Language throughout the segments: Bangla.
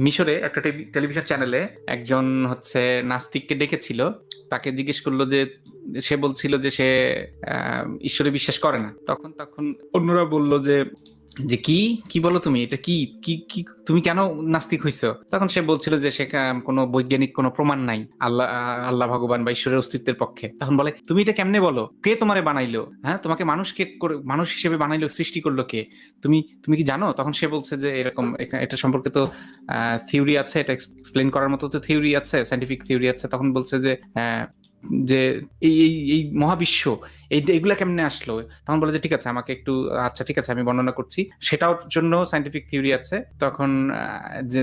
মিশরে একটা টেলি- টেলিভিশন চ্যানেলে একজন হচ্ছে নাস্তিককে ডেকেছিল। তাকে জিজ্ঞেস করল যে, সে বলছিল যে সে ঈশ্বরে বিশ্বাস করে না। তখন তখন অন্যরা বলল যে যে কি? কি বলো তুমি? এটা কি? কি কি, তুমি কেন নাস্তিক হইছো? তখন সে বলছিল যে সে কোনো বৈজ্ঞানিক কোনো প্রমাণ নাই আল্লাহ আল্লাহ ভগবান বা ঈশ্বরের অস্তিত্বের পক্ষে। তখন বলে, তুমি এটা কেমনে বলো? কে তোমারে বানাইলো? হ্যাঁ তোমাকে মানুষকে মানুষ হিসেবে বানাইলো, সৃষ্টি করল কে? তুমি তুমি কি জানো? তখন সে বলছে যে এরকম এটা সম্পর্কে তো থিওরি আছে, এটা এক্সপ্লেন করার মতো তো থিওরি আছে সাইন্টিফিক থিওরি আছে। তখন বলছে যে যে এই এই মহাবিশ্ব এই এগুলা কেমনে আসলো? তখন বলে যে, ঠিক আছে, আমাকে একটু আচ্ছা ঠিক আছে, আমি বর্ণনা করছি। সেটার জন্য সাইন্টিফিক থিওরি আছে। তখন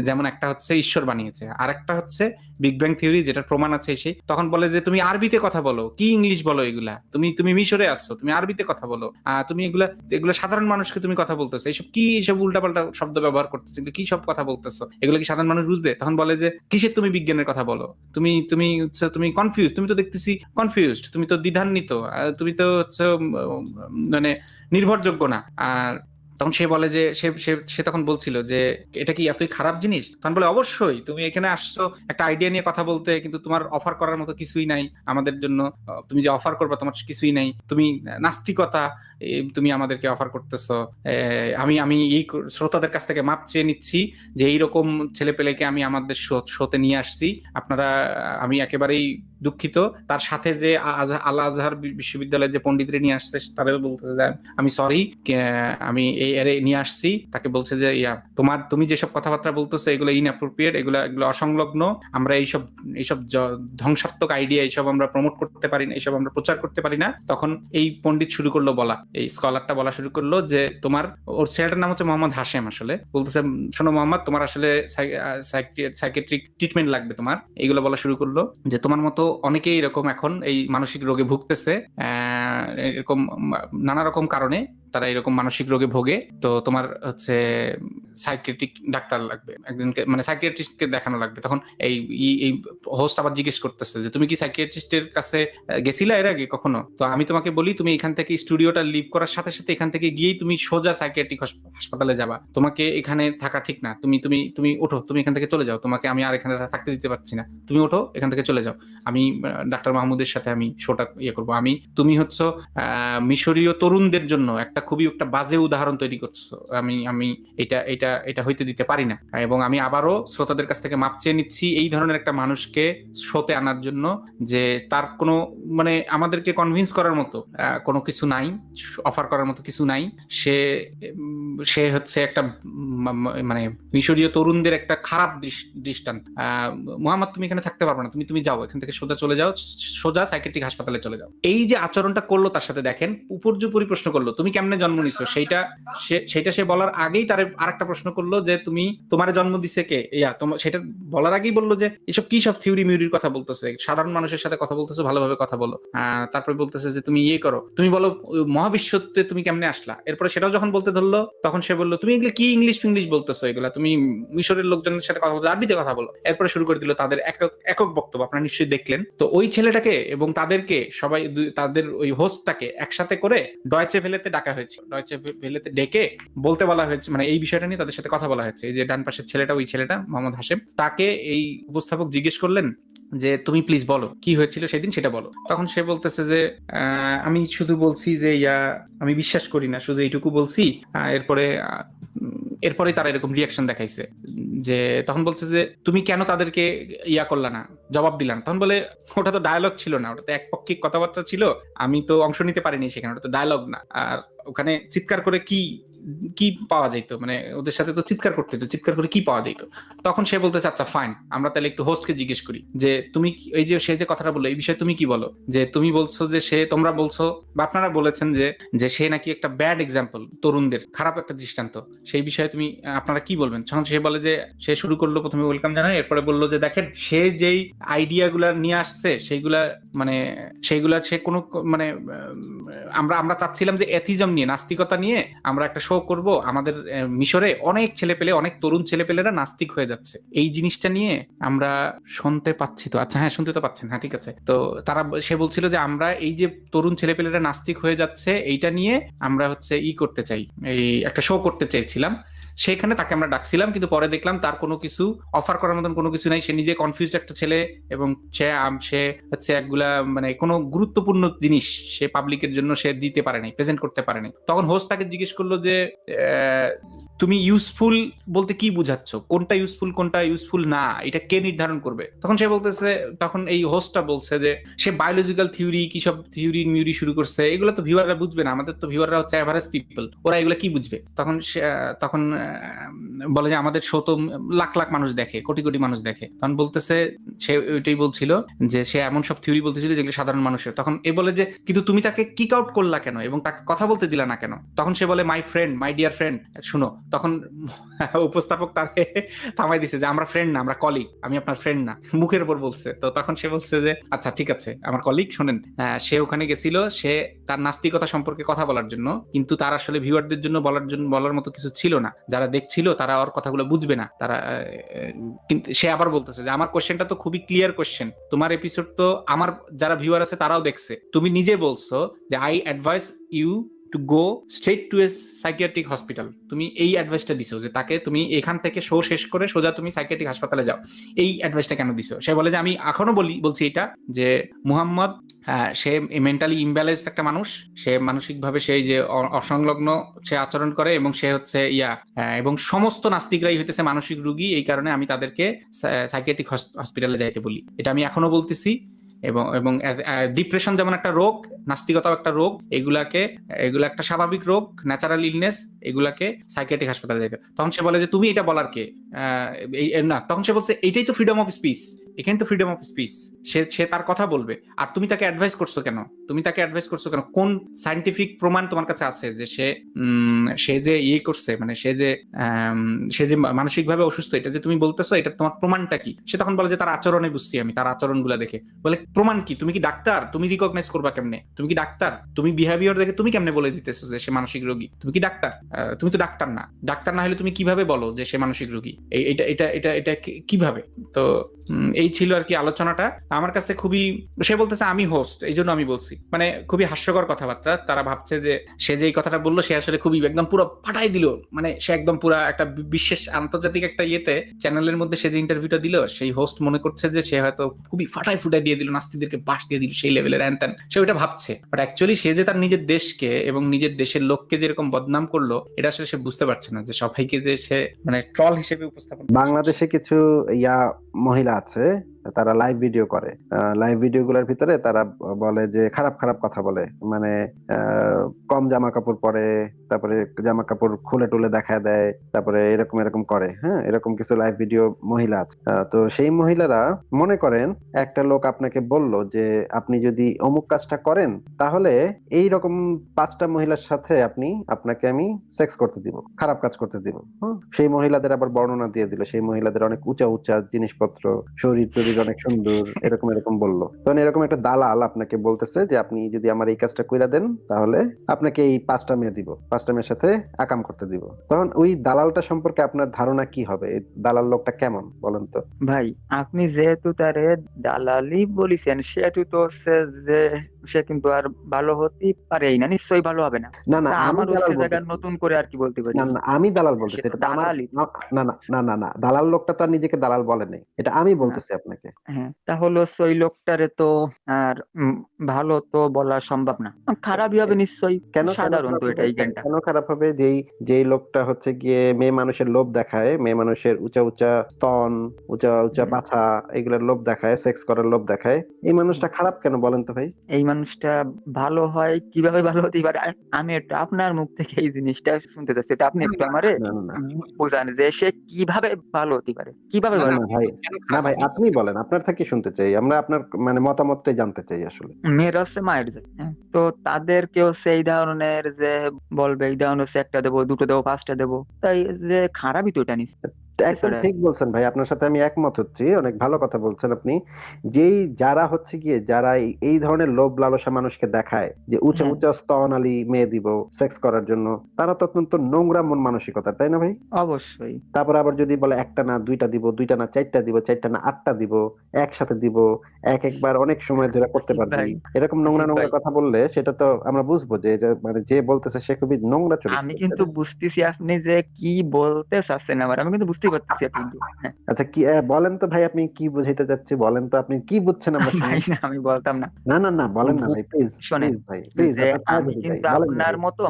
যেমন একটা হচ্ছে ঈশ্বর বানিয়েছে আর একটা হচ্ছে বিগ ব্যাং থিওরি যেটার প্রমাণ আছে সেই। তখন বলে যে, তুমি আরবিতে কথা বলো, কি ইংলিশ বলো এগুলা? তুমি তুমি মিশরে আসছো তুমি আরবিতে কথা বলো। তুমি এগুলা, এগুলো সাধারণ মানুষকে তুমি কথা বলতেছো। এইসব কি, এইসব উল্টাপাল্টা শব্দ ব্যবহার করতেছো? এগুলো কি সব কথা বলতেছো? এগুলো কি সাধারণ মানুষ বুঝবে? তখন বলে যে কিসের তুমি বিজ্ঞানের কথা বলো? তুমি তুমি হচ্ছে, তুমি কনফিউজ তুমি তো দেখতেছি কনফিউজড তুমি তো দ্বিধান্বিত তুমি তো হচ্ছে মানে নির্ভরযোগ্য না। আর তখন সে বলে যে, সে তখন বলছিল যে, এটা কি এতই খারাপ জিনিস? তখন বলে, অবশ্যই, তুমি এখানে আসছো, একটা আইডিয়া নিয়ে কথা বলতে, কিন্তু তোমার অফার করার মতো কিছুই নাই আমাদের জন্য। তুমি যে অফার করবে, তোমার কিছুই নাই। তুমি নাস্তিকতা তুমি আমাদেরকে অফার করতেছো। আমি আমি এই শ্রোতাদের কাছ থেকে মাপ চেয়ে নিচ্ছি যে, এইরকম ছেলে পেলেকে আমি আমাদের শোতে নিয়ে আসছি। আপনারা, আমি একেবারেই দুঃখিত। তার সাথে যে আ- আজহা- আল আজহার বিশ্ববিদ্যালয়ের যে পণ্ডিতরে নিয়ে আসছে, তারাও বলতেছে যে, আমি সরি আমি এই এরে নিয়ে আসছি, তাকে বলছে যে, ইয়া, তোমার, তুমি যেসব কথাবার্তা বলতেছো, এগুলো ইনঅ্যাপ্রোপ্রিয়েট এগুলো এগুলো অসংলগ্ন। আমরা এইসব এইসব ধ্বংসাত্মক আইডিয়া এইসব আমরা প্রমোট করতে পারি না, এইসব আমরা প্রচার করতে পারি না। তখন এই পণ্ডিত শুরু করল বলা, এই স্কলারটা বলা শুরু করল যে, তোমার, ওর ছেলেটার নাম হচ্ছে মোহাম্মদ হাশেম আসলে। বলতেছে, শোনো মোহাম্মদ, তোমার আসলে সাইকেট্রিক ট্রিটমেন্ট লাগবে তোমার। এইগুলো বলা শুরু করল যে, তোমার মতো অনেকেই এরকম এখন এই মানসিক রোগে ভুগতেছে এরকম নানা রকম কারণে। তারা এরকম মানসিক রোগে ভোগে। তো তোমার হচ্ছে সাইকিয়াট্রিক ডাক্তার লাগবে। একজনকে মানে সাইকিয়াট্রিস্টকে দেখানো লাগবে। তখন এই এই হোস্ট আবার জিজ্ঞেস করতেছে যে, তুমি কি সাইকিয়াট্রিস্টের কাছে গেছিলা এর আগে কখনো? তো আমি তোমাকে বলি, তুমি এখান থেকে স্টুডিওটা লিভ করার সাথে সাথে এখান থেকে গিয়েই তুমি সোজা সাইকিয়াট্রিক হাসপাতালে যাবা। তোমাকে এখানে থাকা ঠিক না। তুমি তুমি তুমি ওঠো। তুমি এখান থেকে চলে যাও। তোমাকে আমি আর এখানে থাকতে দিতে পারছি না। তুমি ওঠো, এখান থেকে চলে যাও। আমি ডাক্তার মাহমুদের সাথে আমি শোটা ইয়ে করব। আমি, তুমি হচ্ছে মিশরীয় তরুণদের জন্য একটা খুবই একটা বাজে উদাহরণ তৈরি করছ। আমি আমি এটা এটা এটা হইতে দিতে পারি না। এবং আমি আবারও শ্রোতাদের কাছ থেকে মাপ চেয়ে নিচ্ছি, এই ধরনের একটা মানুষকে শোতে আনার জন্য যে তার কোনো মানে আমাদেরকে কনভিন্স করার মতো কোনো কিছু নাই অফার করার মতো কিছু নাই। সে সে হচ্ছে একটা মানে মিশরীয় তরুণদের একটা খারাপ দৃষ্টান্ত। মোহাম্মদ, তুমি এখানে থাকতে পারবে না, তুমি তুমি যাও, এখান থেকে সোজা চলে যাও, সোজা সাইকেট্রিক হাসপাতালে চলে যাও। এই যে আচরণটা করল তার সাথে, দেখেন, উপর্যুপরি প্রশ্ন করল, তুমি কেমনে জন্ম নিছো, সেইটা সেটা সে বলার আগেই তার আরেকটা প্রশ্ন করল যে তুমি, তোমার জন্ম দিছে কে? ইয়া তোমার সেটা বলার আগেই বলল যে, এসব কি সব থিওরি মিউরির কথা বলতেছে? সাধারণ মানুষের সাথে কথা বলতেছো, ভালোভাবে কথা বলো। তারপরে বলতেছে যে, তুমি ইয়ে করো, তুমি বলো মহাবিশ্বতে তুমি কেমনে আসলা? এরপরে সেটাও যখন বলতে ধরলো, তখন সে বলল, তুমি এগুলো কি ইংলিশ ইংলিশ বলতেছো এগুলা? তুমি মিশরের লোকজনের সাথে কথা বলছো, আরবিতে কথা বলো। এরপরে শুরু করে দিল তাদের একক একক বক্তব্য, আপনারা নিশ্চয়ই দেখলেন। তো ওই ছেলেটাকে এবং তাদেরকে সবাই তাদের ওই হোস্টটাকে একসাথে করে ডয়চে ভেলেতে ডাকা হয়েছে। ডয়চে ভেলেতে ডেকে বলতে বলা হয়েছে মানে এই বিষয়টা নিয়ে তাদের সাথে কথা বলা হয়েছে। যে ডান পাশের ছেলেটা, ওই ছেলেটা, মোহাম্মদ হাসেম তাকে এই উপস্থাপক জিজ্ঞেস করলেন যে, তুমি প্লিজ বলো, কি হয়েছিল সেদিন সেটা বলো? তখন সে বলতেছে যে আমি শুধু বলছি যে, ইয়া, আমি বিশ্বাস করি না, শুধু এইটুকু বলছি। এরপরে এরপরে তারা এরকম রিয়াকশন দেখাইছে, যে তখন বলছে যে, তুমি কেন তাদেরকে ইয়া করলা না? জবাব দিলা না? তখন বলে, ওটা তো ডায়ালগ ছিল না ওটা তো একপক্ষিক কথাবার্তা ছিল, আমি তো অংশ নিতে পারিনি সেখানে, ওটা তো ডায়লগ না। আর ওখানে চিৎকার করে কি কি পাওয়া যেত মানে ওদের সাথে তো চিৎকার করতে হতো চিৎকার করে কি পাওয়া যেত তখন সে বলতেছে আচ্ছা ফাইন আমরা তাহলে একটু হোস্টকে জিজ্ঞেস করি যে, তুমি এই যে সে যে কথাটা বলল, এই বিষয়ে তুমি কি বলো? যে, তুমি বলছো যে সে, তোমরা বলছো বা আপনারা বলেছেন যে যে সে নাকি একটা ব্যাড এক্সাম্পল তরুণদের, খারাপ একটা দৃষ্টান্ত। সেই বিষয়ে তুমি, আপনারা কি বলবেন? তখন সে বলে যে, সে শুরু করল প্রথমে ওয়েলকাম জানাই এরপরে বলল যে, দেখেন, সে যেই আইডিয়া গুলা নিয়ে আসছে, সেইগুলা মানে সেইগুলা সে কোনো মানে আমরা আমরা চাচ্ছিলাম যে এথিজম নিয়ে, নাস্তিকতা নিয়ে, আমরা একটা শো করব, আমাদের মিশরে অনেক ছেলে পেলে অনেক তরুণ ছেলে পেলেরা নাস্তিক হয়ে যাচ্ছে। এই জিনিসটা নিয়ে আমরা শুনতে পাচ্ছি তো। আচ্ছা হ্যাঁ শুনতে তো পাচ্ছেন হ্যাঁ ঠিক আছে। তো তারা সে বলছিল যে আমরা এই যে তরুণ ছেলে পেলেরা নাস্তিক হয়ে যাচ্ছে, এইটা নিয়ে আমরা হচ্ছে ই করতে চাই। এই একটা শো করতে চেয়েছিলাম সেখানে তাকে আমরা ডাকছিলাম, কিন্তু পরে দেখলাম তার কোনো কিছু অফার করার মতন কোনো কিছু নাই। সে নিজে কনফিউজ একটা ছেলে এবং সে, আম- সে হচ্ছে একগুলা মানে কোনো গুরুত্বপূর্ণ জিনিস সে পাবলিকের জন্য সে দিতে পারে নাই প্রেজেন্ট করতে পারে নাই। তখন হোস্ট তাকে জিজ্ঞেস করল যে তুমি ইউজফুল বলতে কি বুঝাচ্ছ? কোনটা ইউজফুল কোনটা ইউজফুল না? এটা কে নির্ধারণ করবে? তখন সে বলতেছে, তখন এই হোস্টটা বলছে যে, সে বায়োলজিক্যাল থিওরি কি সব থিওরি মিউরি শুরু করছে, এগুলো তো ভিউয়াররা বুঝবে না। আমাদের তো ভিউয়াররা হচ্ছে অ্যাভারেজ পিপল ওরা এগুলো কি বুঝবে? তখন সে, তখন বলে যে আমাদের শো তো লাখ লাখ মানুষ দেখে, কোটি কোটি মানুষ দেখে। তখন বলতেছে, সে ওইটাই বলছিল যে সে এমন সব থিওরি বলতেছিল যেগুলো সাধারণ মানুষের। তখন এ বলে যে, কিন্তু তুমি তাকে কিক আউট করলা কেন এবং তাকে কথা বলতে দিলা না কেন? তখন সে বলে my friend my dear friend শুনো। তখন উপস্থাপক তাকে থামাই দিছে যে, আমরা ফ্রেন্ড না, আমরা কলিগ আমি আপনার ফ্রেন্ড না। মুখের উপর বলছে। তো তখন সে বলছে যে আচ্ছা ঠিক আছে, আমার কলিগ শোনেন সে ওখানে গেছিল, সে তার নাস্তিকতা সম্পর্কে কথা বলার জন্য, কিন্তু তার আসলে ভিউয়ারদের জন্য বলার জন্য, বলার মতো কিছু ছিল না। যারা দেখছিল তারা ওর কথাগুলো বুঝবে না। তারা কিন্তু সে আবার বলতেছে যে, আমার কোশ্চেনটা তো খুবই ক্লিয়ার কোশ্চেন তোমার এপিসোড তো আমার যারা ভিউয়ার আছে তারাও দেখছে। তুমি নিজে বলছো যে I advise you to go straight to a psychiatric hospital তুমি এই অ্যাডভাইসটা দিছো যে তাকে তুমি এখান থেকে শো শেষ করে সোজা তুমি সাইকিয়াট্রিক হাসপাতালে যাও। এই অ্যাডভাইসটা কেন দিছো? সে বলে যে আমি এখনও বলি বলছি এটা যে মুহাম্মদ আহ, সে মেন্টালি ইমব্যালেন্সড একটা মানুষ। সে মানসিকভাবে সেই যে অসংলগ্ন সে আচরণ করে এবং সে হচ্ছে ইয়া এবং সমস্ত নাস্তিকরাই হইতেছে মানসিক রুগী। এই কারণে আমি তাদেরকে সাইকিয়াট্রিক হসপিটালে যাইতে বলি। এটা আমি এখনও বলতেছি। এবং এবং ডিপ্রেশন যেমন একটা রোগ, নাস্তিকতাও একটা রোগ, এগুলাকে, এগুলো একটা স্বাভাবিক রোগ ন্যাচারাল ইলনেস এগুলাকে সাইকিয়াট্রিক হাসপাতালে যাইতে। তখন সে বলে যে, তুমি এটা বলার কে? না, তখন সে বলছে, এটাই তো ফ্রিডম অফ স্পিচ এখানে তো ফ্রিডম অফ স্পিচ সে সে তার কথা বলবে। আর তুমি তাকে অ্যাডভাইস করছ কেন? তুমি তাকে অ্যাডভাইস করছ কেন? কোন সাইন্টিফিক প্রমাণ তোমার কাছে আছে যে সে সে যে ইয়ে করছে মানে সে যে সে যে মানসিকভাবে অসুস্থ, এটা যে তুমি বলতেছো, এটা তোমার প্রমাণটা কি? সে তখন বলে যে, তার আচরণে বুঝছি আমি, তার আচরণগুলো দেখে। বলে, প্রমাণ কি? তুমি কি ডাক্তার? তুমি রিকগনাইজ করবা কেমনে? তুমি কি ডাক্তার? তুমি বিহেভিয়ার দেখে তুমি কেমনে বলে দিতেছো যে সে মানসিক রোগী? তুমি কি ডাক্তার? তুমি তো ডাক্তার না। ডাক্তার না হলে তুমি কীভাবে বলো যে সে মানসিক রোগী? এটা এটা এটা এটা কীভাবে? তো এই ছিল আর কি আলোচনাটা। আমার কাছে খুবই, সে বলতেছে, আমি হোস্ট এই জন্য আমি বলছি। মানে খুবই হাস্যকর কথাবার্তা। তারা ভাবছে যে সে যে এই কথাটা বলল, সে আসলে খুবই একদম পুরো ফাটাই দিল। মানে সে একদম পুরো একটা বিশেষ আন্তর্জাতিক একটা ইয়েতে চ্যানেলের মধ্যে সে যে ইন্টারভিউটা দিল, সেই হোস্ট মনে করছে যে সে হয়তো খুবই ফাটাই ফুটাই দিয়ে দিল, নাস্তিদেরকে বাস দিয়ে দিল সেই লেভেলের হ্যান সে ওইটা ভাবছে। বাট অ্যাকচুয়ালি সে যে তার নিজের দেশকে এবং নিজের দেশের লোককে যেরকম বদনাম করল এটা আসলে সে বুঝতে পারছে না যে সবাইকে যে সে মানে ট্রল হিসেবে উপস্থাপন বাংলাদেশে কিছু ইয়া মহিলা আছে, তারা লাইভ ভিডিও করে। লাইভ ভিডিও ভিতরে তারা বলে যে, খারাপ খারাপ কথা বলে। মানে কম জামা কাপড় পরে, তারপরে জামা কাপড় খুলে টুলে দেখা দেয়, তারপরে এরকম এরকম করে। হ্যাঁ এরকম কিছু লাইভ ভিডিও মহিলা আছে। তো সেই মহিলারা মনে করেন, একটা লোক আপনাকে বলল যে, আপনি যদি অমুক কাজটা করেন, তাহলে এই রকম পাঁচটা মহিলার সাথে আপনি, আপনাকে আমি সেক্স করতে দিব, খারাপ কাজ করতে দিব? সেই মহিলাদের আবার বর্ণনা দিয়ে দিল। সেই মহিলাদের অনেক উঁচা উঁচা জিনিসপত্র, শরীর টরীর অনেক সুন্দর, এরকম এরকম বলল। তখন এরকম একটা দালাল আপনাকে বলতেছে যে আপনি যদি আমার এই কাজটা কইরা দেন, তাহলে আপনাকে এই পাঁচটা মেয়ে দিব, পাঁচটা মেয়ের সাথে আকাম করতে দিব। তখন ওই দালালটা সম্পর্কে আপনার ধারণা কি হবে? দালাল লোকটা কেমন, বলেন তো? ভাই, আপনি যেহেতু তারে দালালি বলিছেন, সেহেতু তো হচ্ছে যে সে কিন্তু আর ভালো হতেই পারেই না নিশ্চয়ই ভালো হবে না। না না আমি আমার হচ্ছে বলতে- নতুন করে আর কি বলতে পারি। না না আমি দালাল বলতেছি সে এটা আমার না না না না না দালাল লোকটা তো আর নিজেকে দালাল বলে নাই এটা আমি বলতেছি আপনাকে। হ্যাঁ তাহলে ওই লোকটারে তো আর ভালো তো বলা সম্ভব না। খারাপই হবে নিশ্চয়ই কেন সাধারণ তো খারাপ এটা হবে? এই জ্ঞানটা কেন খারাপ হবে? যেই যেই লোকটা হচ্ছে গিয়ে মেয়ে মানুষের লোভ দেখায় মেয়ে মানুষের উঁচা উঁচা স্তন উঁচা উঁচা। পাছা এগুলোর লোভ দেখায় সেক্স করার লোভ দেখায় এই মানুষটা খারাপ কেন বলেন তো ভাই? এই মানুষটা ভালো হয় কীভাবে ভালো হতে পারে? আমি একটু আপনার মুখ থেকে এই জিনিসটা শুনতে চাচ্ছি। এটা আপনি একটু আমারে বোঝান যে সে কীভাবে ভালো হতে পারে? কীভাবে ভালো ভাই না ভাই আপনি বলেন আপনার থেকে শুনতে চাই। আমরা আপনার মানে মতামতটাই জানতে চাই আসলে। মেয়েরা হচ্ছে মায়ের হ্যাঁ। তো তাদেরকেও সেই ধরনের যে বলবে এই ধরনের হচ্ছে একটা দেবো দুটো দেবো পাঁচটা দেবো। তাই যে খারাপই তো এটা নিচ্ছে একদম। ঠিক বলছেন ভাই আপনার সাথে আমি একমত হচ্ছি অনেক ভালো কথা বলছেন আপনি। যেই যারা হচ্ছে গিয়ে যারা এই- ধরনের লোভ লালসা মানুষকে দেখায় যে উঁচা হ্যাঁ। উঁচা মেয়ে দিব সেক্স করার জন্য তারা তো অত্যন্ত নোংরা মন মানসিকতা তাই না ভাই? অবশ্যই। তারপর আবার যদি বলে একটা না দুইটা দিব দুইটা না চারটা দিব চারটা না আটটা দিব একসাথে দিব এক একবার অনেক সময় ধরে করতে পারবি। এরকম নোংরা নোংরা কথা বললে সেটা তো আমরা বুঝব যে মানে যে বলতেছে সে খুবই নোংরা চরিত্র আমি কিন্তু বুঝতেছি আপনি যে কি বলতে চাচ্ছেন আমার আমি কিন্তু বুঝতেই পারতেছি কিন্তু হ্যাঁ, আচ্ছা কি বলেন তো ভাই আপনি কি বুঝাইতে চাচ্ছি বলেন তো আপনি কি বুঝছেন আমরা ভাই না আমি বলতাম না না না না বলেন না ভাই প্লিজ শোনেন, ভাই প্লিজ যে আমি কিন্তু আপনার মতো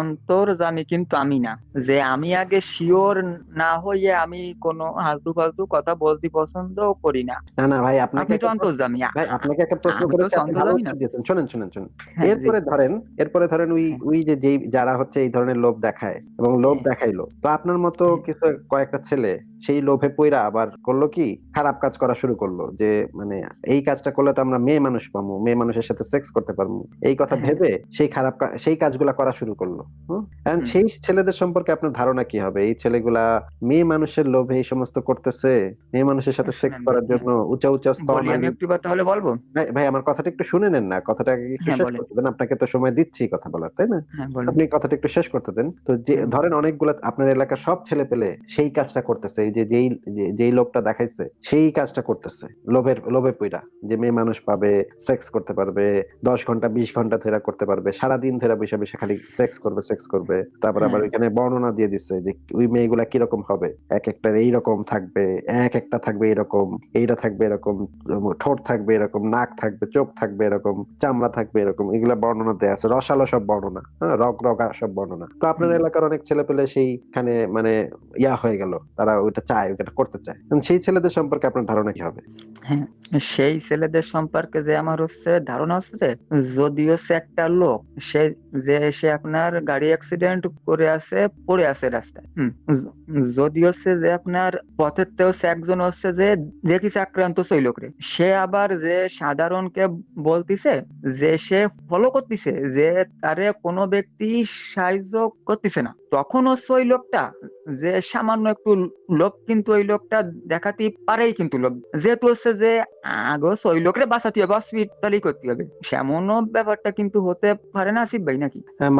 অন্তর্জামী কিন্তু আমি না যে আমি আগে শিওর না হইয়ে আমি কোনো হালতু ফালতু কথা বলতে পছন্দ করি না না না ভাই আপনাকে আপনি তো প্রশ্ন- অন্তর্জামী ভাই আপনাকে একটা প্রশ্ন আপনি ভালো অন্তর্জামী না। দিয়েছেন শুনেন শুনেন শুনেন হ্যাঁ, এরপরে ধরেন এরপরে ধরেন ওই হ্যাঁ। ওই যে যারা হচ্ছে এই ধরনের লোভ দেখায় এবং লোভ হ্যাঁ। দেখাইলো তো আপনার মতো হ্যাঁ। কিছু কয়েকটা ছেলে ছেলে সেই লোভে পইরা আবার করল কি? খারাপ কাজ করা শুরু করল যে মানে এই কাজটা করলে তো আমরা মেয়ে মানুষ পাবো মেয়ে মানুষের সাথে সেক্স করতে পারব। এই কথা হ্যাঁ। ভেবে সেই খারাপ সেই কাজগুলা করা শুরু করল হুম। সেই ছেলেদের সম্পর্কে আপনার ধারণা কি হবে? এই ছেলেগুলা মেয়ে মানুষের লোভে এই সমস্ত করতেছে মেয়ে মানুষের সাথে সেক্স করার হ্যাঁ। জন্য উঁচা উঁচা স্তর তাহলে বলব? ভাই আমার কথাটা একটু শুনে নেন না কথাটা একটু হ্যাঁ, শেষ করতে দেন আপনাকে তো সময় দিচ্ছি কথা বলার তাই না? হ্যাঁ আপনি কথাটা একটু শেষ করতে দেন। তো যে ধরেন অনেকগুলো আপনার এলাকার সব ছেলে পেলে সেই কাজটা করতেছে যে যেই যেই লোকটা দেখাইছে সেই কাজটা করতেছে। লোভের লোভে পইরা। যে মেয়ে মানুষ পাবে সেক্স করতে পারবে দশ ঘণ্টা বিশ ঘণ্টা ধরে করতে পারবে সারাদিন ধরে বসে বসে খালি সেক্স করবে সেক্স করবে। তারপর আবার। ওইখানে বর্ণনা দিয়ে দিচ্ছে যে ওই মেয়েগুলা কীরকম হবে? এক একটা এইরকম থাকবে এক একটা থাকবে এরকম এইটা থাকবে এরকম ঠোঁট থাকবে এরকম নাক থাকবে চোখ থাকবে এরকম চামড়া থাকবে এরকম এগুলা বর্ণনা দেয়া আছে। রসালো সব বর্ণনা হ্যাঁ রগ রগা সব বর্ণনা। তো আপনার এলাকার অনেক ছেলে পেলে সেইখানে মানে ইয়া হয়ে গেল। তারা ওইটা চায় ওইটা করতে চায়। সেই ছেলেদের সম্পর্কে আপনার ধারণা কি হবে? সেই ছেলেদের সম্পর্কে যে আমার হচ্ছে ধারণা হচ্ছে যে, যদিও সে একটা লোক, সে যে সে আপনার গাড়ি অ্যাক্সিডেন্ট করে আছে, পড়ে আছে রাস্তায় যদিও সে যে আপনার পথের তেও সে একজন হচ্ছে যে দেখিছে আক্রান্ত সেই লোকরে সে আবার যে সাধারণকে বলতিছে, যে সে ফলো করতেছে, যে তারে কোনো ব্যক্তি সাহায্য করতেছে না তখন হচ্ছে ওই লোকটা যে সামান্য একটু লোক কিন্তু ওই লোকটা দেখাতে পারেই কিন্তু লোক। যেহেতু হচ্ছে যে আগে হচ্ছে ওই লোকরে বাঁচাতে হবে হসপিটালই করতে হবে। সেমনও ব্যাপারটা কিন্তু হতে পারে না আসিফ ভাই নাকি? হ্যাঁ,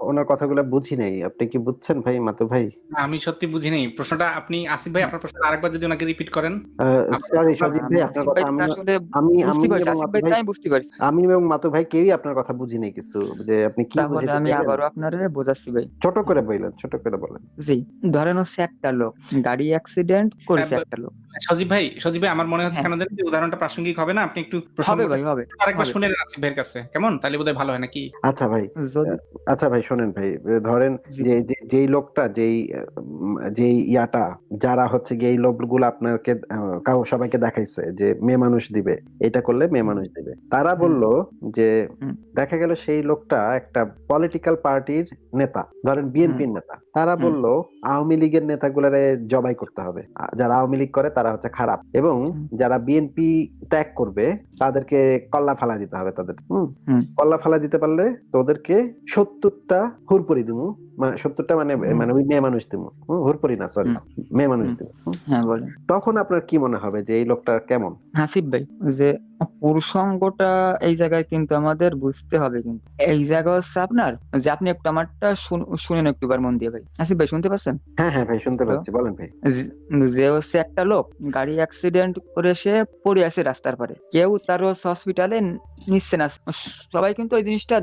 ওনার কথাগুলো বুঝি নাই। আপনি কি বুঝছেন ভাই মাতু ভাই? আমি সত্যি বুঝি নেই। প্রশ্নটা আপনি আসিফ ভাই আপনার প্রশ্নটা আরেকবার যদি ওনাকে রিপিট করেন। সরি সজিব ভাই আপনার কথা আমি আমি বুঝতে পারছি আমি এবং মাতু ভাই কেউই আপনার কথা বুঝি নাই কিছু। যে আপনি কি আমি? আবারও আপনারে বোঝাচ্ছি ভাই। ছোট করে বললেন ছোট করে বলেন জি ধরেন হচ্ছে একটা লোক গাড়ি অ্যাক্সিডেন্ট করেছে হ্যাঁ, একটা লোক। সজীব ভাই সজীব ভাই আমার মনে হচ্ছে হ্যাঁ। কেন জানেন উদাহরণটা প্রাসঙ্গিক হবে না? আপনি একটু হবে ভাই হবে। আরেকবার শুনে নেন আসিফ ভাইয়ের কাছে। কেমন? তাহলে বোধহয় ভালো হয় নাকি? আচ্ছা ভাই আচ্ছা ভাই শোনেন ভাই ধরেন যে যে- যেই লোকটা যেই যেই ইয়াটা যারা হচ্ছে গিয়ে এই লোকগুলো আপনাকে কাউ সবাইকে দেখাইছে যে মেয়ে মানুষ দিবে এটা করলে মেয়ে মানুষ দিবে। তারা। বলল যে দেখা গেল সেই লোকটা একটা পলিটিক্যাল পার্টির নেতা ধরেন বিএনপির নেতা। তারা। বলল আওয়ামী লীগের নেতাগুলারে জবাই করতে হবে। যারা আওয়ামী লীগ করে তারা হচ্ছে খারাপ। এবং যারা বিএনপি ত্যাগ করবে তাদেরকে কল্লা ফালা দিতে হবে তাদের। কল্লা ফালা দিতে পারলে তোদেরকে সত্তরটা হুরপুরি দিমু। মানে সত্তরটা মানে মানে ওই মেয়ে মানুষ দিমু হুম, হুরপরি না সরি মেয়ে মানুষ হুম। হ্যাঁ বলেন। তখন আপনার কি মনে হবে যে এই লোকটা কেমন? হাসিফ ভাই যে পুরুষাঙ্গটা এই জায়গায় কিন্তু আমাদের বুঝতে হবে কিন্তু। এই জায়গা হচ্ছে আপনার যে আপনি একটু আমারটা শুন- শুনেন একটু বার মন দিয়ে ভাই। আসিফ ভাই শুনতে পাচ্ছেন? হ্যাঁ হ্যাঁ ভাই শুনতে? পাচ্ছি বলেন ভাই। যে- যে হচ্ছে একটা লোক গাড়ি অ্যাক্সিডেন্ট করে সে পড়ে আছে রাস্তার পারে কেউ তার হসপিটালে নিচ্ছে না। সবাই কিন্তু ওই জিনিসটা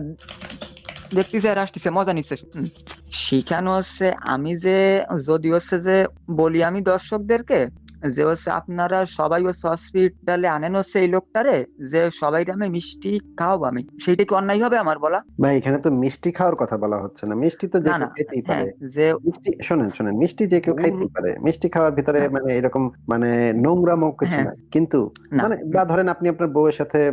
দেখতেছে আর আসতেছে মজা নিচ্ছে হুম। সেখানে হচ্ছে আমি যে যদি হচ্ছে যে বলি আমি দর্শকদেরকে যে হচ্ছে আপনারা সবাই হচ্ছে হসপিটালে আনেন হচ্ছে এই লোকটারে যে সবাই আমি মিষ্টি খাওয়াবো আমি। সেইটা কি অন্যায় হবে আমার বলা? ভাই এখানে তো মিষ্টি খাওয়ার কথা বলা হচ্ছে না। মিষ্টি তো যে না কেউ না খেতেই হ্যাঁ পারে। যে মিষ্টি শোনেন শোনেন মিষ্টি যে কেউ খাইতেই পারে। মিষ্টি খাওয়ার ভিতরে হ্যাঁ। মানে এরকম মানে নোংরা মুখ কিছু হ্যাঁ। নাই। কিন্তু মানে বা ধরেন আপনি আপনার বউয়ের সাথে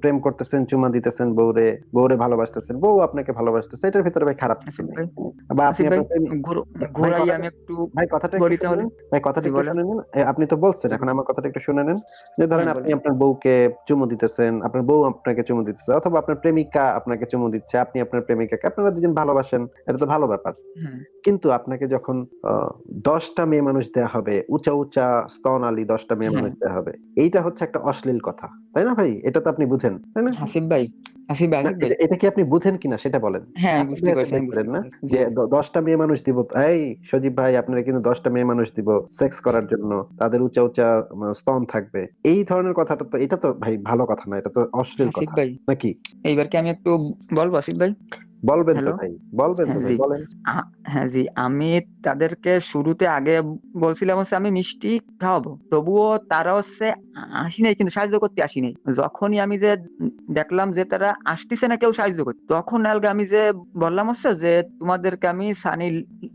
প্রেম করতেছেন চুমা দিতেছেন বউরে বউরে ভালোবাসতেছেন বউ আপনাকে ভালোবাসতেছে এটার ভিতরে ভাই খারাপ কিছু নেই। বা আপনি ভাই প্রেম- ভাই ঘুরাই কথাটা- আমি একটু ভাই কথাটা বলি তাহলে। ভাই কথাটা আপনি তো বলছেন এখন আমার কথাটা একটু শুনে নেন। যে ধরেন হ্যাঁ, আপনি আপনার বউকে চুমু দিতেছেন আপনার বউ আপনাকে চুমু দিতেছে অথবা আপনার প্রেমিকা আপনাকে চুমু দিচ্ছে আপনি আপনার প্রেমিকাকে আপনারা দুজন ভালোবাসেন এটা তো ভালো ব্যাপার। কিন্তু আপনাকে যখন দশটা মেয়ে মানুষ দেওয়া হবে উঁচা উঁচা স্তন আলী দশটা মেয়ে হ্যাঁ। মানুষ দেওয়া হবে এইটা হচ্ছে একটা অশ্লীল কথা তাই না ভাই? এটা তো আপনি বুঝেন তাই না? হাসিফ ভাই এটা- কি আপনি বুঝেন কিনা সেটা বলেন। হ্যাঁ বুঝতে না? যে দশটা মেয়ে মানুষ দিব এই সজীব ভাই আপনারা কিন্তু দশটা মেয়ে মানুষ দিব সেক্স করার জন্য। তাদের উঁচা উঁচা স্তন থাকবে। এই ধরনের কথাটা তো এটা তো ভাই ভালো কথা না এটা তো অশ্লীল কথা। ভাই। নাকি? এইবার কি আমি একটু বলব আসিফ ভাই? বলবেন তো ভাই বলবেন তো হ্যাঁ, ভাই বলেন। হ্যাঁ জি আমি তাদেরকে শুরুতে আগে বলছিলাম হচ্ছে আমি মিষ্টি খাওয়াবো তবুও তারা হচ্ছে আসি নাই কিন্তু সাহায্য করতে আসি নাই। যখনই আমি যে দেখলাম যে তারা আসতেছে না কেউ সাহায্য করতে তখন আলগে আমি যে বললাম হচ্ছে যে তোমাদেরকে আমি সানি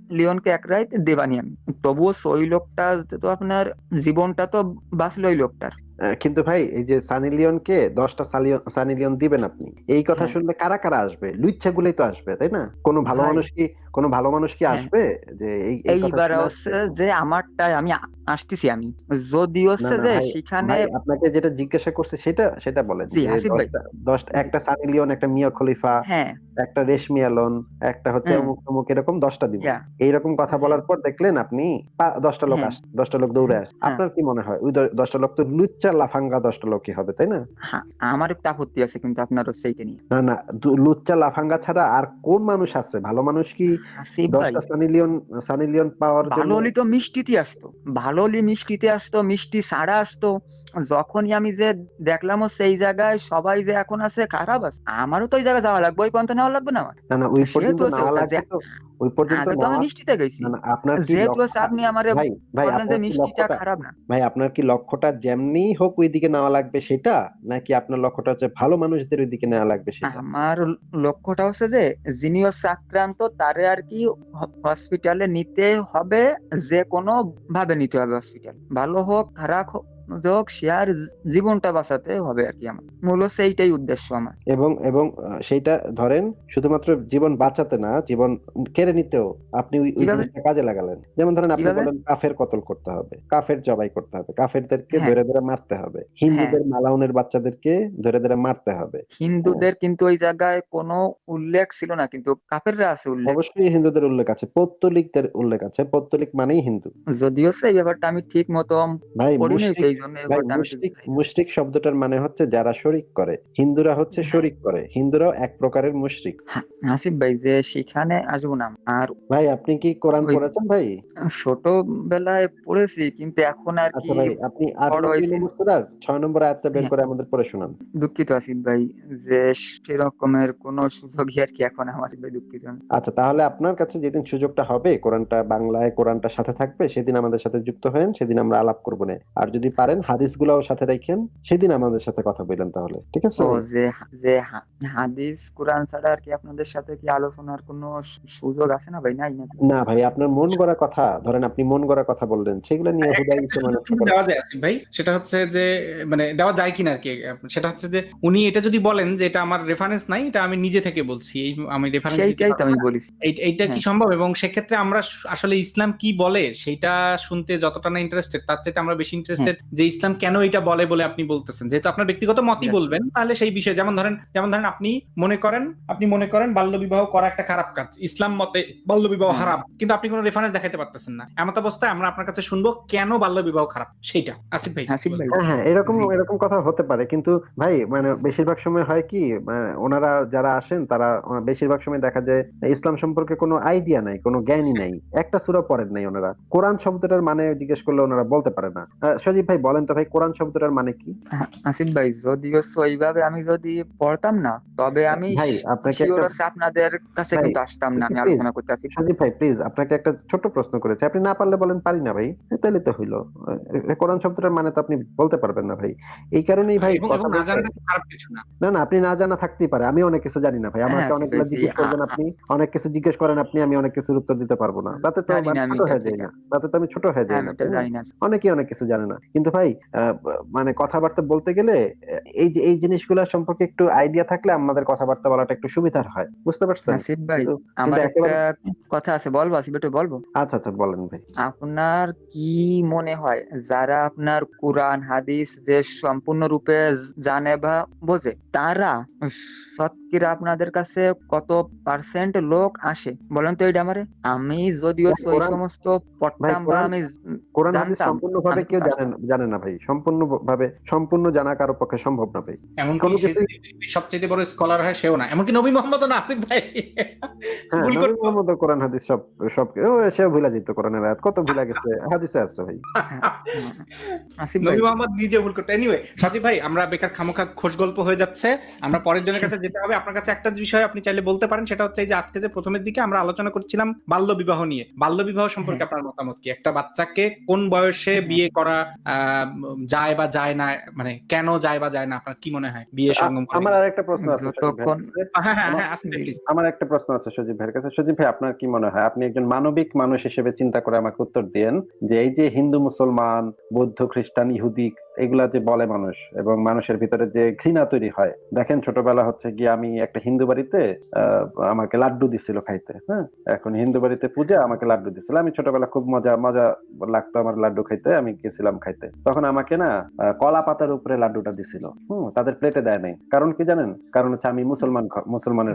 লিওনকে এক রাইত দেবানি আমি। তবুও ওই লোকটা তো আপনার জীবনটা তো বাঁচলো ওই লোকটার। কিন্তু ভাই এই যে সানি লিওনকে দশটা সানি লিওন দিবেন আপনি এই কথা হ্যাঁ। শুনলে কারা কারা আসবে লুচ্ছা গুলোই তো আসবে তাই না কোনো ভালো মানুষ কি কোনো ভালো মানুষ কি হ্যাঁ। আসবে যে এইবার হচ্ছে যে আমারটা আমি আসতেছি আমি। যদি হচ্ছে যে সেখানে আপনাকে যেটা জিজ্ঞাসা করছে সেটা সেটা বলেন। জি, যে হাসিফ ভাই। দশটা- দশটা একটা সানি লিওন একটা মিয়া খলিফা হ্যাঁ। একটা রেশমি আলন একটা হচ্ছে হ্যাঁ। অমুক অমুক এরকম দশটা দিব। Yeah. এইরকম কথা বলার পর দেখলেন আপনি পা- দশটা লোক হ্যাঁ। আস দশটা লোক দৌড়ে আস। হ্যাঁ। আপনার কি মনে হয়? ওই দ- দশটা লোক তো লুচ্চা লাফাঙ্গা দশটা লোকই হবে তাই না? হ্যাঁ, আমার একটা আপত্তি আছে কিন্তু আপনার হচ্ছে এইটা নিয়ে। না না লুচ্চা লাফাঙ্গা ছাড়া আর কোন মানুষ আছে? ভালো মানুষ কি হাসিফ ভাই। দশটা সানি লিওন সানি লিওন পাওয়ার ভালো জন্য হলি তো মিষ্টিতে আসতো। ভালো হলি মিষ্টিতে আসতো মিষ্টি ছাড়া আসতো। যখনই আমি যে দেখলাম সেই জায়গায় সবাই যে এখন আছে খারাপ আছে আমারও তো ওই জায়গায় যাওয়া লাগবে ওই পন্থা নেওয়া লাগবে না আমার। না না ওই পর্যন্ত ওই পর্যন্ত মিষ্টিতে গেছি। আপনার যেহেতু আপনি আমারে বললেন যে মিষ্টিটা খারাপ না। ভাই আপনার কি লক্ষ্যটা যেমনি হোক ওই দিকে নেওয়া লাগবে সেটা নাকি আপনার লক্ষ্যটা হচ্ছে ভালো মানুষদের ওই দিকে নেওয়া লাগবে সেটা? আমার লক্ষ্যটা হচ্ছে যে যিনি হচ্ছে আক্রান্ত তারে আর কি হসপিটালে নিতে হবে যে কোনো ভাবে নিতে হবে হসপিটাল ভালো হোক খারাপ হোক সে আর জীবনটা বাঁচাতে হবে আর কি আমার। মূল হচ্ছে এইটাই উদ্দেশ্য আমার। এবং এবং সেইটা ধরেন শুধুমাত্র জীবন বাঁচাতে না জীবন কেড়ে নিতেও আপনি ওই? জিনিসটা কাজে লাগালেন। যেমন ধরেন আপনি? বলেন কাফের কতল করতে হবে কাফের জবাই করতে হবে কাফেরদেরকে হ্যাঁ। ধরে ধরে মারতে হবে। হিন্দুদের মালাউনের বাচ্চাদেরকে ধরে ধরে মারতে হবে। হিন্দুদের কিন্তু ওই জায়গায় কোনো উল্লেখ ছিল না কিন্তু কাফেররা আছে উল্লেখ। অবশ্যই হিন্দুদের উল্লেখ আছে পৌত্তলিকদের উল্লেখ আছে। পৌত্তলিক মানেই হিন্দু। যদিও সেই ব্যাপারটা আমি ঠিক মতো ভাই পড়িনি মুশরিক শব্দটার মানে হচ্ছে যারা শরিক করে। হিন্দুরা হচ্ছে হ্যাঁ। শরিক করে। হিন্দুরাও এক প্রকারের মুশরিক। হা- হাসিফ ভাই যে সেখানে আসব না আর ভাই আপনি কি কোরআন পড়েছেন ভাই? ছোটবেলায় পড়েছি কিন্তু এখন আর কি আচ্ছা আপনি বড় ছয় নম্বর আয়াতটা বের হ্যাঁ। করে আমাদের পড়ে শোনান। দুঃখিত আসিফ ভাই যে সেরকমের কোন সুযোগই আর কি এখন আমার ভাই দুঃখিত আচ্ছা তাহলে আপনার কাছে যেদিন সুযোগটা হবে কোরআনটা বাংলায় কোরআনটা সাথে থাকবে সেদিন আমাদের সাথে যুক্ত হন সেদিন আমরা আলাপ করব না। আর যদি পারেন হাদিস গুলাও সাথে রাখেন। সেদিন আমাদের সাথে কথা বললেন তাহলে ঠিক আছে? যে যে হাদিস কোরআন ছাড়া আর কি আপনাদের সাথে কি আলোচনার কোনো সুযোগ আছে না ভাই? নাই না না ভাই আপনার মন গড়া কথা ধরেন আপনি মন গড়া কথা বললেন সেগুলো নিয়ে হুদাই সুযোগ করা। দেওয়া যায় আসিফ ভাই সেটা হচ্ছে যে মানে দেওয়া যায় কিনা আর কি সেটা হচ্ছে যে উনি এটা যদি বলেন যে এটা আমার রেফারেন্স নাই এটা আমি নিজে থেকে বলছি এই আমি রেফারেন্স সেইটাই তো আমি বলি এইটা কি হ্যাঁ। সম্ভব? এবং সেক্ষেত্রে আমরা আসলে ইসলাম কি বলে সেটা শুনতে যতটা না ইন্টারেস্টেড তার চাইতে আমরা বেশি ইন্টারেস্টেড যে ইসলাম কেন এটা বলে বলে আপনি বলতেছেন? যেহেতু আপনার ব্যক্তিগত মতই বলবেন তাহলে সেই বিষয়ে যেমন ধরেন যেমন ধরেন আপনি মনে করেন আপনি মনে করেন বাল্য বিবাহ করা একটা খারাপ কাজ। ইসলাম মতে বাল্য বিবাহ হ্যাঁ। হারাম কিন্তু আপনি কোনো রেফারেন্স দেখাতে পারতেছেন না। এমত অবস্থায় আমরা আপনার কাছে শুনব কেন বাল্য বিবাহ খারাপ? সেইটা আসিফ ভাই। হাসিফ ভাই হ্যাঁ হ্যাঁ। এরকম এরকম কথা হতে পারে কিন্তু ভাই মানে বেশিরভাগ সময় হয় কি মানে ওনারা যারা আসেন তারা বেশিরভাগ সময় দেখা যায় ইসলাম সম্পর্কে কোনো আইডিয়া নাই কোনো জ্ঞানই নাই। একটা সূরা পড়েন নাই ওনারা। কোরআন শব্দটার মানে জিজ্ঞেস করলে ওনারা বলতে পারে না। সজীব ভাই বলেন তো ভাই কোরআন শব্দটার মানে কি? আসিফ ভাই যদিও ওইভাবে আমি যদি পড়তাম না তবে আমি ভাই, আপনাকে আপনাদের কাছে কিন্তু আসতাম না আমি আলোচনা করতে আসি সজীব ভাই প্লিজ আপনাকে একটা ছোট প্রশ্ন করেছে। আপনি না পারলে বলেন পারি না ভাই তাহলে তো হইল। কোরআন শব্দটার মানে তো আপনি বলতে পারবেন না ভাই। এই কারণেই ভাই না না। না না আপনি না জানা থাকতেই পারে আমি অনেক কিছু জানি না ভাই। আমাকে হ্যাঁ, অনেকগুলো জিজ্ঞেস করবেন আপনি অনেক কিছু জিজ্ঞেস করেন আপনি আমি অনেক কিছুর উত্তর দিতে পারব না। তাতে তো জানি না আমি আমি ছোট হয়ে যাই না। তাতে তো আমি ছোট হয়ে যাই না। অনেকেই অনেক কিছু জানে না। কিন্তু ভাই মানে কথাবার্তা বলতে গেলে এই যে এই জিনিসগুলো সম্পর্কে একটু আইডিয়া থাকলে আমাদের কথাবার্তা বলাটা একটু সুবিধার হয়। বুঝতে পারছেন? আসিফ ভাই আমার একটা কথা আছে। বলব আসিফ একটু বলব আচ্ছা আচ্ছা বলেন ভাই। আপনার কি মনে হয় যারা আপনার কোরআন হাদিস যে সম্পূর্ণ রূপে জানে বা বোঝে তারা শতকরা আপনাদের কাছে কত পার্সেন্ট লোক আসে? বলেন তো এটা আমারে। আমি যদিও ওই সমস্ত পড়তাম বা আমি কোরআন হাদিস জানতাম, সম্পূর্ণ ভাবে কেউ আসতাম। জানে না- ভাই। সম্পূর্ণ ভাবে সম্পূর্ণ জানা কারও পক্ষে সম্ভব না ভাই। এমনকি কোনো সে পৃথিবীর সবচেয়ে বড় স্কলার হয় সেও না। এমনকি নবী মোহাম্মদ না আসিফ ভাই। হ্যাঁ ভুল নবী করতে- মুহাম্মদ কোরআন হাদিস সব সব ও সেও ভুলা যেত কোরআনের আয়াত। কত ভুলা গেছে? হাদিসে আছে ভাই। আসিফ ভাই। নবী মোহাম্মদ নিজে ভুল করতে এনিওয়ে সজীব ভাই আমরা বেকার খামোখা খোশ গল্প হয়ে যাচ্ছে। আমরা পরের জনের কাছে যেতে হবে। আপনার কাছে একটা বিষয় আপনি চাইলে বলতে পারেন সেটা হচ্ছে এই যে আজকে যে প্রথমের দিকে আমরা আলোচনা করছিলাম বাল্য বিবাহ নিয়ে বাল্য বিবাহ সম্পর্কে আপনার মতামত কি একটা বাচ্চাকে কোন বয়সে। বিয়ে করা যায় বা যায় না মানে কেন যায় বা যায় না আপনার কি মনে হয় বিয়ে সঙ্গম? আমার আরেকটা প্রশ্ন আছে। হ্যাঁ হ্যাঁ আমার- হ্যাঁ প্লিজ আমার একটা প্রশ্ন আছে সজীব ভাইয়ের কাছে সজীব ভাই আপনার কি মনে হয় আপনি একজন মানবিক মানুষ হিসেবে চিন্তা করে আমাকে উত্তর দিয়েন যে এই যে হিন্দু মুসলমান বৌদ্ধ খ্রিস্টান ইহুদি এগুলা যে বলে মানুষ এবং মানুষের ভিতরে যে ঘৃণা তৈরি হয়। দেখেন ছোটবেলা হচ্ছে গিয়ে আমি একটা হিন্দু বাড়িতে আহ, আমাকে লাড্ডু দিছিল খাইতে হ্যাঁ? এখন হিন্দু বাড়িতে পূজা আমাকে লাড্ডু দিছিল। আমি ছোটবেলা খুব মজা মজা লাগতো আমার লাড্ডু খাইতে আমি গেছিলাম খাইতে। তখন আমাকে না কলা পাতার উপরে লাড্ডুটা দিছিল। হম তাদের প্লেটে দেয় নাই। কারণ কি জানেন? কারণ হচ্ছে আমি মুসলমান মুসলমানের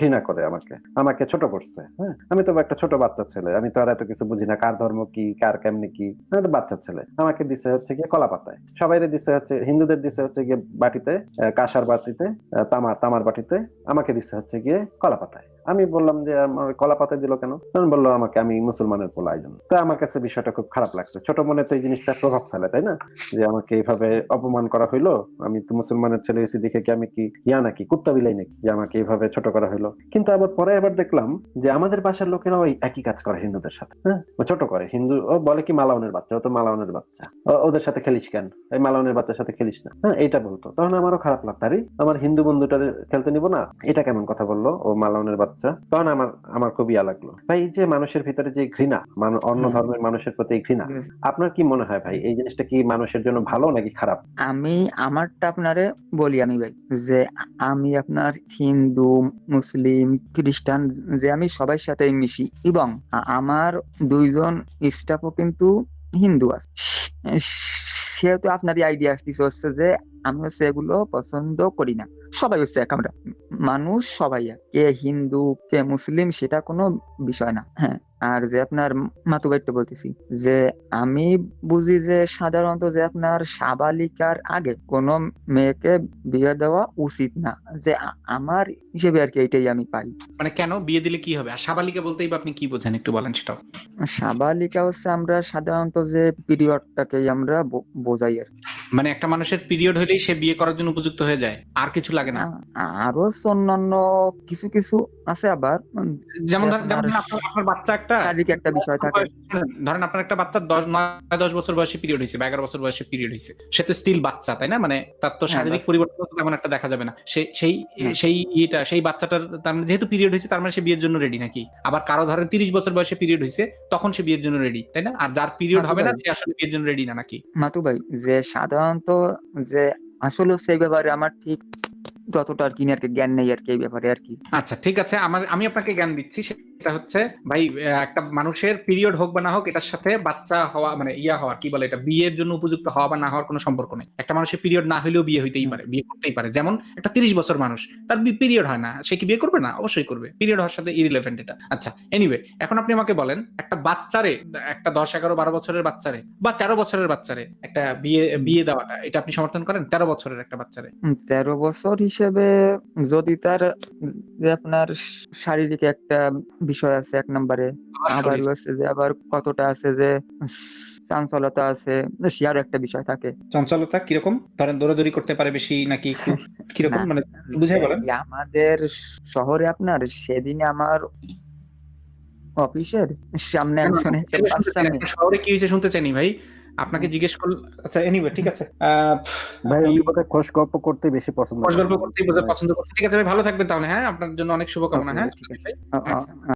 ঘৃণা করে। আমাকে। আমাকে ছোট করছে হ্যাঁ? আমি তো একটা ছোট বাচ্চা ছেলে। আমি তো আর এত কিছু বুঝি না কার ধর্ম কি কার কেমনি কি। বাচ্চা ছেলে। আমাকে দিছে হচ্ছে গিয়ে কলা পাতায় সবাইরে দিছে হচ্ছে, হিন্দুদের দিছে হচ্ছে গিয়ে বাটিতে কাঁসার বাটিতে তামার তামার বাটিতে, আমাকে দিছে হচ্ছে গিয়ে কলা পাতায় আমি বললাম যে, আমার কলা পাতায় দিল কেন? বলল, আমাকে, আমি মুসলমানের পোলা এই জন্য। তো আমার কাছে বিষয়টা খুব খারাপ লাগছে। ছোট মনে তো এই জিনিসটা প্রভাব ফেলে, তাই না? যে আমাকে এইভাবে অপমান করা হইল? আমি তো মুসলমানের ছেলে এসে দেখে কি আমি কি ইয়া নাকি, কুত্তা বিলাই নাকি, যে আমাকে এইভাবে ছোট করা হইল? কিন্তু আবার পরে আবার দেখলাম যে, আমাদের বাসার লোকেরা ওই একই কাজ করে হিন্দুদের সাথে হ্যাঁ? ছোট করে, হিন্দু, ও বলে কি মালাউনের বাচ্চা, ও তো মালাউনের বাচ্চা। ওদের সাথে খেলিস কেন? এই মালাউনের বাচ্চার সাথে খেলিস না হ্যাঁ? এটা বলতো। তখন আমারও খারাপ লাগতো, আরে, আমার হিন্দু বন্ধুটা খেলতে নিব না? এটা কেমন কথা বলল? ও মালাউনের বাচ্চা তখন আমার আমার খুব ইয়া লাগল। ভাই এই যে মানুষের ভিতরে যে ঘৃণা মানু- অন্য ধর্মের মানুষের প্রতি ঘৃণা আপনার কি মনে হয় ভাই? এই জিনিসটা কি মানুষের জন্য ভালো নাকি খারাপ? আমি আমারটা আপনারে বলি আমি ভাই যে আমি আপনার হিন্দু মুসলিম খ্রিস্টান যে আমি সবার সাথে মিশি এবং আমার দুইজন স্টাফও কিন্তু হিন্দু আছে। সেহেতু আপনারই আইডিয়া আসতেছে হচ্ছে যে আমি হচ্ছে এগুলো পছন্দ করি না। সবাই হচ্ছে এক আমরা। মানুষ সবাই এক। কে হিন্দু কে মুসলিম সেটা কোনো বিষয় না। হ্যাঁ আর যে আপনার মাতুবাইটটা বলতেছি যে আমি বুঝি যে সাধারণত যে আপনার সাবালিকার আগে কোন মেয়েকে বিয়ে দেওয়া উচিত না। যে আমার হিসেবে আর কি এটাই আমি পাই। মানে কেন বিয়ে দিলে কি হবে? আর সাবালিকা বলতেই আপনি কি বোঝেন? একটু বলেন সেটাও। সাবালিকা হচ্ছে আমরা সাধারণত যে পিরিয়ডটাকেই আমরা বোঝাই আর মানে একটা মানুষের পিরিয়ড হলেই সে বিয়ে করার জন্য উপযুক্ত হয়ে যায়। আর কিছু লাগে না। আরও অন্যান্য কিছু কিছু আছে আবার। যেমন ধরেন আপনার- বাচ্চা একটা শারীরিক একটা বিষয় থাকে। ধরেন আপনার একটা বাচ্চা দশ নয় দশ বছর বয়সে পিরিয়ড হয়েছে বা এগারো বছর বয়সে পিরিয়ড হয়েছে। সে তো স্টিল বাচ্চা তাই না? মানে তার তো হ্যাঁ, শারীরিক পরিবর্তন তেমন একটা দেখা যাবে না। সে- সেই হ্যাঁ। সেই ইয়েটা সেই বাচ্চাটার তার মানে যেহেতু পিরিয়ড হয়েছে তার মানে সে বিয়ের জন্য রেডি নাকি? আবার কারও ধরেন তিরিশ বছর বয়সে পিরিয়ড হয়েছে তখন সে বিয়ের জন্য রেডি তাই না? আর যার পিরিয়ড হবে না সে আসলে বিয়ের জন্য রেডি না নাকি? মাতু ভাই যে সাধারণত যে আসলে সেই ব্যাপারে আমার ঠিক ততটা আর কি আর কি জ্ঞান নেই আর কি এই ব্যাপারে আর কি। আচ্ছা ঠিক আছে। আমার আমি আপনাকে জ্ঞান দিচ্ছি। সেটা হচ্ছে ভাই একটা মানুষের পিরিয়ড হোক বা না হোক এটার সাথে বাচ্চা হওয়া মানে ইয়া হওয়া কি বলে এটা বিয়ের জন্য উপযুক্ত হওয়া বা না হওয়ার কোনো সম্পর্ক নেই। একটা মানুষের পিরিয়ড না হলেও বিয়ে হইতেই পারে বিয়ে করতেই পারে। যেমন একটা তিরিশ বছর মানুষ তার পিরিয়ড হয় না। সে কি বিয়ে করবে না? অবশ্যই করবে। পিরিয়ড হওয়ার সাথে ইরিলেভেন্ট এটা। আচ্ছা এনিওয়ে এখন আপনি আমাকে বলেন একটা বাচ্চারে একটা দশ এগারো বারো বছরের বাচ্চারে বা তেরো বছরের বাচ্চারে একটা বিয়ে বিয়ে দেওয়াটা এটা আপনি সমর্থন করেন? তেরো বছরের একটা বাচ্চারে। তেরো বছর হিসেবে যদি তার যে আপনার শারীরিক একটা বিষয় আছে এক নম্বরে আবার হচ্ছে যে আবার কতটা আছে যে চাঞ্চলতা আছে আরও একটা বিষয় থাকে। চঞ্চলতা কীরকম? ধরেন দৌড়াদৌড়ি করতে পারে বেশি নাকি একটু কীরকম? মানে বুঝাই বলেন। আমাদের শহরে আপনার সেদিন আমার অফিসের সামনে একজন শহরে কি হয়েছে শুনতে চাইনি ভাই। আপনাকে জিজ্ঞেস করল আচ্ছা এনিওয়ে ঠিক আছে। আহ, ভাই ইউবাকে উনি খোশ গল্প করতে বেশি পছন্দ গল্প করতে করতেই পছন্দ করছে। ঠিক আছে ভাই ভালো থাকবেন তাহলে হ্যাঁ? আপনার জন্য অনেক শুভকামনা হ্যাঁ? ঠিক আছে। আ- আ-